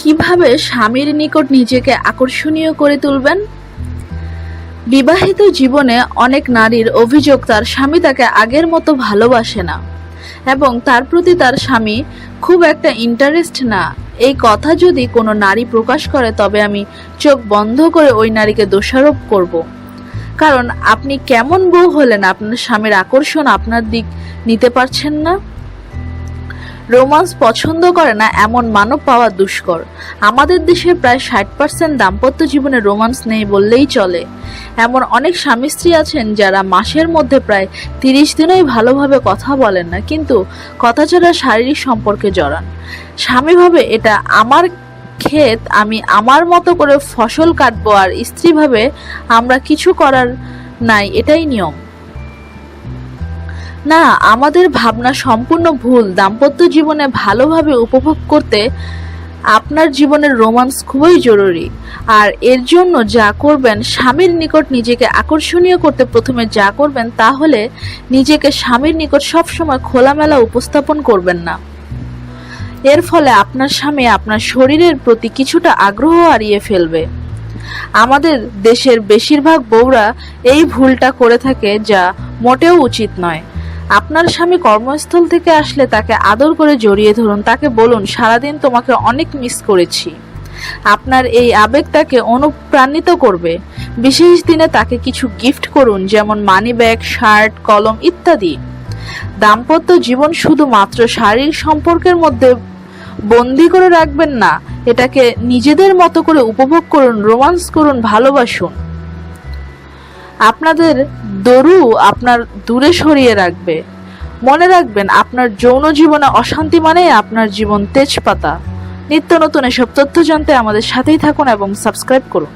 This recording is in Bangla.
কীভাবে স্বামীর নিকট নিজেকে আকর্ষণীয় করে তুলবেন? বিবাহিত জীবনে অনেক নারীর অভিযোগ তার স্বামী তাকে আগের মতো ভালোবাসে না এবং তার প্রতি তার স্বামী খুব একটা ইন্টারেস্ট না। এই কথা যদি কোনো নারী প্রকাশ করে, তবে আমি চোখ বন্ধ করে ওই নারীকে দোষারোপ করব। কারণ আপনি কেমন বউ হলেন, আপনার স্বামীর আকর্ষণ আপনার দিক নিতে পারছেন না। রোমান্স পছন্দ করে না, এমন মানব পাওয়া দুষ্কর। আমাদের দেশে প্রায় ষাট পার্সেন্ট দাম্পত্য জীবনে রোমান্স নেই বললেই চলে। এমন অনেক স্বামী স্ত্রী আছেন যারা মাসের মধ্যে প্রায় তিরিশ দিনই ভালোভাবে কথা বলেন না, কিন্তু কথা ছাড়া শারীরিক সম্পর্কে জড়ান। স্বামী ভাবে, এটা আমার ক্ষেত, আমি আমার মতো করে ফসল কাটবো আর স্ত্রীভাবে আমরা কিছু করার নাই। এটাই নিয়ম। না, আমাদের ভাবনা সম্পূর্ণ ভুল। দাম্পত্য জীবনে ভালোভাবে উপভোগ করতে আপনার জীবনের রোমান্স খুবই জরুরি। আর এর জন্য যা করবেন, স্বামীর নিকট নিজেকে আকর্ষণীয় করতে প্রথমে যা করবেন, তাহলে নিজেকে স্বামীর নিকট সবসময় খোলামেলা উপস্থাপন করবেন না। এর ফলে আপনার স্বামী আপনার শরীরের প্রতি কিছুটা আগ্রহ হারিয়ে ফেলবে। আমাদের দেশের বেশিরভাগ বউরা এই ভুলটা করে থাকে যা মোটেও উচিত নয়। আপনার স্বামী কর্মস্থল থেকে আসলে তাকে আদর করে জড়িয়ে ধরুন, তাকে বলুন, সারাদিন তোমাকে অনেক মিস করেছি। আপনার এই আবেগ তাকে অনুপ্রাণিত করবে। বিশেষ দিনে তাকে কিছু গিফট করুন, যেমন মানি ব্যাগ শার্ট কলম ইত্যাদি। দাম্পত্য জীবন শুধুমাত্র শারীরিক সম্পর্কের মধ্যে বন্দি করে রাখবেন না, এটাকে নিজেদের মতো করে উপভোগ করুন, রোমান্স করুন, ভালোবাসুন। আপনাদের দরু আপনার দূরে সরিয়ে রাখবে। মনে রাখবেন, আপনার যৌন জীবনে অশান্তি মানে আপনার জীবন তেজপাতা। নিত্য নতুন এসব তথ্য জানতে আমাদের সাথেই থাকুন এবং সাবস্ক্রাইব করুন।